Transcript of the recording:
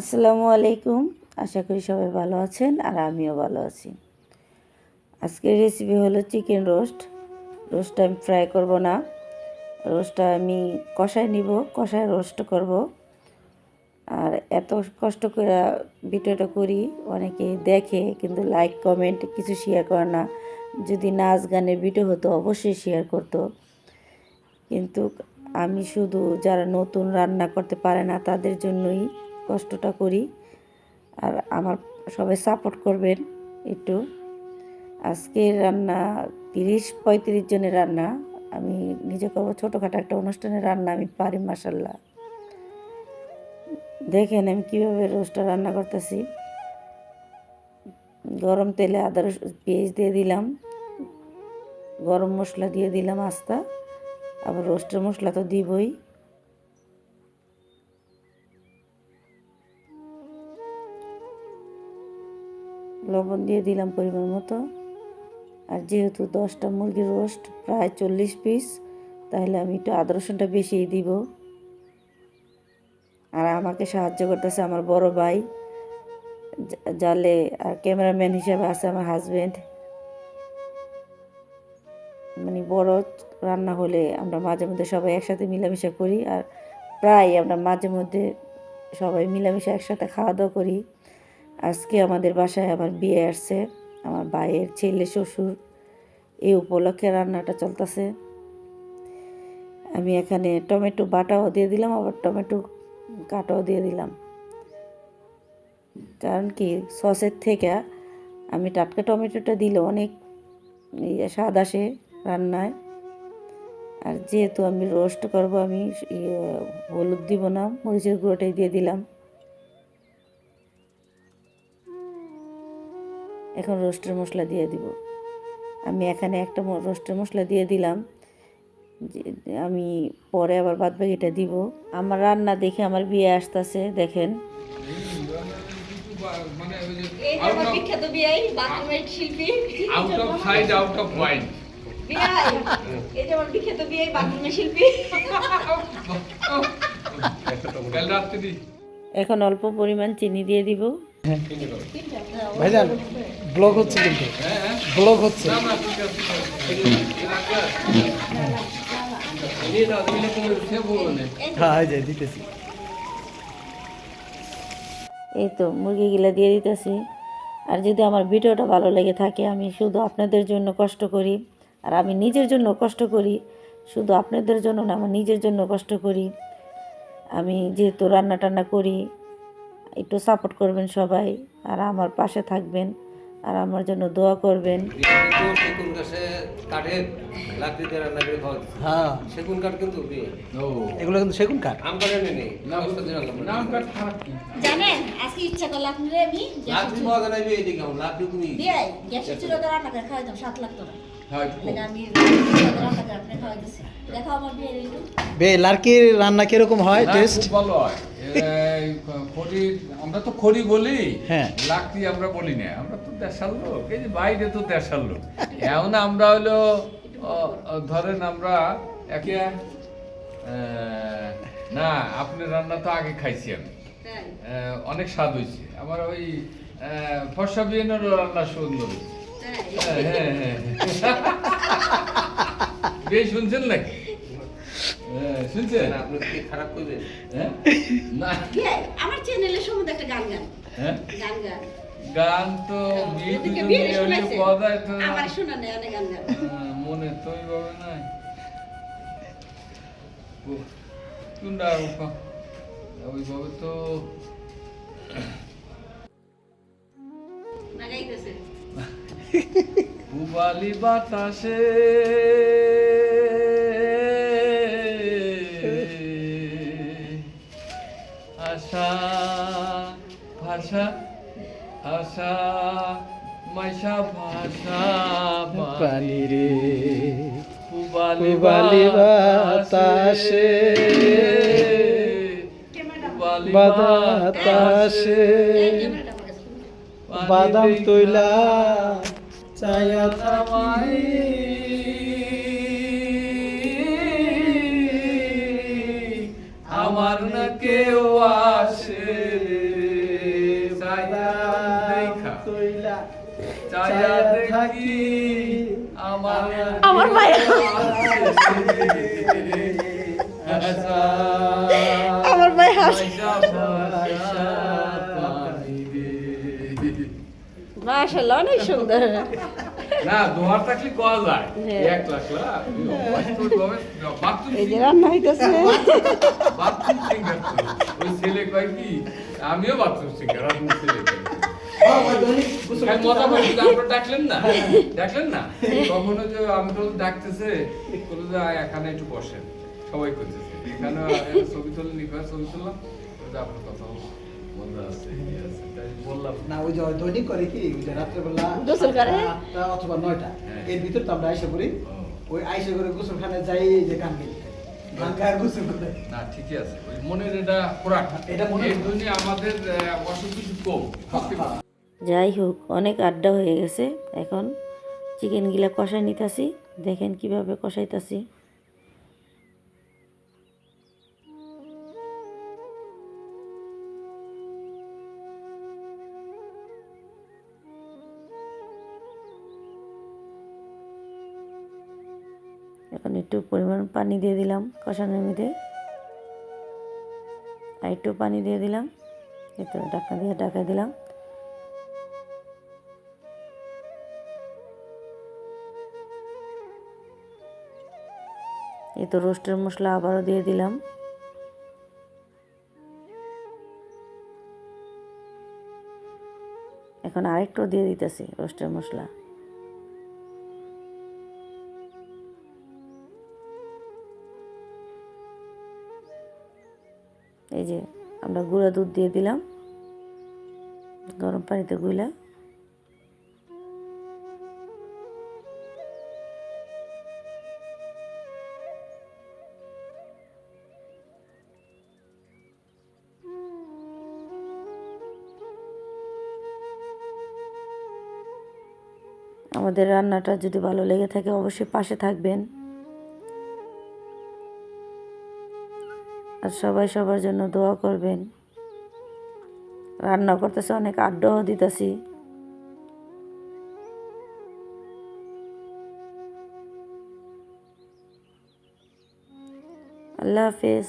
আসসালামু আলাইকুম। আশা করি সবাই ভালো আছেন আর আমিও ভালো আছি। আজকের রেসিপি হলো চিকেন রোস্ট রোস্টটা আমি ফ্রাই করব না। রোস্টটা আমি কষায় নিব, কষায় রোস্ট করব। আর এত কষ্ট করে ভিডিওটা করি, অনেকে দেখে কিন্তু লাইক কমেন্ট কিছু শেয়ার করে না। যদি নাচ গানের ভিডিও হতো, অবশ্যই শেয়ার করতো। কিন্তু আমি শুধু যারা নতুন রান্না করতে পারে না, তাদের জন্যই কষ্টটা করি আর আমার সবাই সাপোর্ট করবেন একটু। আজকের রান্না তিরিশ পঁয়ত্রিশ জনের রান্না, আমি নিজে করব ছোটোখাটো একটা অনুষ্ঠানের রান্না, আমি পারি মাসাল্লাহ দেখেন আমি কীভাবে রোস্টটা রান্না করতেছি। গরম তেলে আদা পেঁয়াজ দিয়ে দিলাম, গরম মশলা দিয়ে দিলাম আস্তা, আবার রোস্টের মশলা তো দিবই। লবণ দিয়ে দিলাম পরিমাণ মতো। আর যেহেতু দশটা মুরগির রোস্ট প্রায় চল্লিশ পিস, তাহলে আমি একটু আদা রসুনটা বেশিই দিব। আর আমাকে সাহায্য করতেছে আমার বড় ভাই জালে আর ক্যামেরাম্যান হিসাবে আছে আমার হাজব্যান্ড মানে বড় রান্না হলে আমরা মাঝে মধ্যে সবাই একসাথে মিলামিশা করি, আর প্রায় আমরা মাঝে মধ্যে সবাই মিলামিশা একসাথে খাওয়া দাওয়া করি। আজকে আমাদের বাসায় আমার বিয়ে আসছে। আমার ভাইয়ের ছেলে, শ্বশুর, এই উপলক্ষে রান্নাটা চলতেছে। আমি এখানে টমেটো বাটাও দিয়ে দিলাম, আবার টমেটো কাটাও দিয়ে দিলাম। কারণ কি, সসের থেকে আমি টাটকা টমেটোটা দিলে অনেক স্বাদ আসে রান্নায়। আর যেহেতু আমি রোস্ট করব, আমি ইয়ে হলুদ দিব না, মরিচের গুঁড়োটাই দিয়ে দিলাম। এখন রোস্টের মশলা দিয়ে দিব। আমি এখানে একটা রোস্টের মশলা দিয়ে দিলাম। যে আমি পরে আবার বাদ বাকিটা দিব। আমার রান্না দেখে আমার বিয়ে আসতেছে দেখেন। শিল্পী। এখন অল্প পরিমাণ চিনি দিয়ে দিব। ভাইজান ব্লগ হচ্ছে কিন্তু। ব্লগ হচ্ছে। হ্যাঁ দিতেছি। এই তো মুরগিগুলা দিয়ে দিতেছি। আর যদি আমার ভিডিওটা ভালো লেগে থাকে আমি শুধু আপনাদের জন্য কষ্ট করি। আর আমি নিজের জন্য কষ্ট করি। শুধু আপনাদের জন্য না আমার নিজের জন্য কষ্ট করি। আমি যেহেতু রান্না টান্না করি একটু সাপোর্ট করবেন সবাই আর আমার পাশে থাকবেন আর আমার জন্য দোয়া করবেন। হ্যাঁ। এগুলো কিন্তু সেগুন কাঠ। জানেন আজকে ইচ্ছা করলে আপনারা গ্যাসের রান্না করে সাত লাখ টাকা আমি চুলাতে রান্না করে আপনি খাওয়াই দিচ্ছি দেখো আমার বিয়ের একটু। বে লার্কির রান্না কীরকম হয়? টেস্ট? ভালো হয়। খড়ি আমরা তো খড়ি বলি। হ্যাঁ। লাকড়ি আমরা বলি না। আমরা তো দেশাল লোক। এই যে বাইরে তো দেশাল লোক। এখন আমরা হলো ধরেন আমরা একে আহ, না আপনি রান্না তো আগে খাইছি আমি। আহ, অনেক স্বাদ হয়েছে। আমার ওই আহ, ফর্সা বিয়ানেরও রান্না সুন্দর হয়েছে। হ্যাঁ, হ্যাঁ, হ্যাঁ। বেশ শুনছেন নাকি? হ্যাঁ, শুনছেন? আপনি খারাপ করবেন হ্যাঁ? না। আমার চ্যানেলের সম্বন্ধে একটা গান গান। হ্যাঁ? গান গান। গান তো তো। আমার শোনা নেই অনেক গান গান। মনে তো ওইভাবে নাই। কোনটা ওইভাবে- ওইভাবে তো। না বাতাসে। ভাষা আশা মাইশা ভাষা পানি রে উবালি উবালি বাতাসে বাতাসে বাদাম তৈলা চায়া আমায় দেখি আমার আমার মায়া। আমার হাস। মাশাআল্লাহ অনেক সুন্দর না দোয়ার থাকলে কোয়া যায় হ্যাঁ। এক লাখ লাখ বাথরুম এই যে রান্না হইতেছে বাথরুম সিঙ্গার ছেলে কয় কি? আমিও বাথরুম ছেলে কয় কি? খালি মজা পাইছি আপনারা ডাকলেন না? ডাকলেন না? তখন যে আমি ডাকতেছে বলে যে এখানে একটু বসেন। সবাই করতেছে এখানে ছবি তুলে নিকয় ছবি তুললাম। আপনার কথা মজা আছে তাই বললাম। না ওই যে দৈনিক করে কি ওই যে রাত্রেবেলা? আটটা অথবা নয়টা হ্যাঁ। এর ভিতর তো আমরা আইসা করি ওই আইসা করে গোসলখানে যাই যে গান গেলি গান গায়ে গোসল করে না ঠিকই আছে। ওই মনের এটা খোরাক এটা মনের এই আমাদের অসুখ কিছু কম যাই হোক অনেক আড্ডা হয়ে গেছে। এখন চিকেনগুলা কষাই নিতেছি। দেখেন কীভাবে কষাইতাছি। এখন একটু পরিমাণ পানি দিয়ে দিলাম কষানোর মধ্যে। আর একটু পানি দিয়ে দিলাম, এতো ঢাকা দিয়ে ঢাকা দিলাম। এই তো রোস্টের মশলা আবারও দিয়ে দিলাম। এখন আরেকটু দিয়ে দিতেছি রোস্টের মশলা। এই যে আমরা গুঁড়া দুধ দিয়ে দিলাম। গরম পানিতে গুলা আমাদের রান্নাটা যদি ভালো লেগে থাকে, অবশ্যই পাশে থাকবেন। আর সবাই সবার জন্য দোয়া করবেন। রান্না করতেছে অনেক আড্ডাও দিতেছি। আল্লাহ হাফেজ।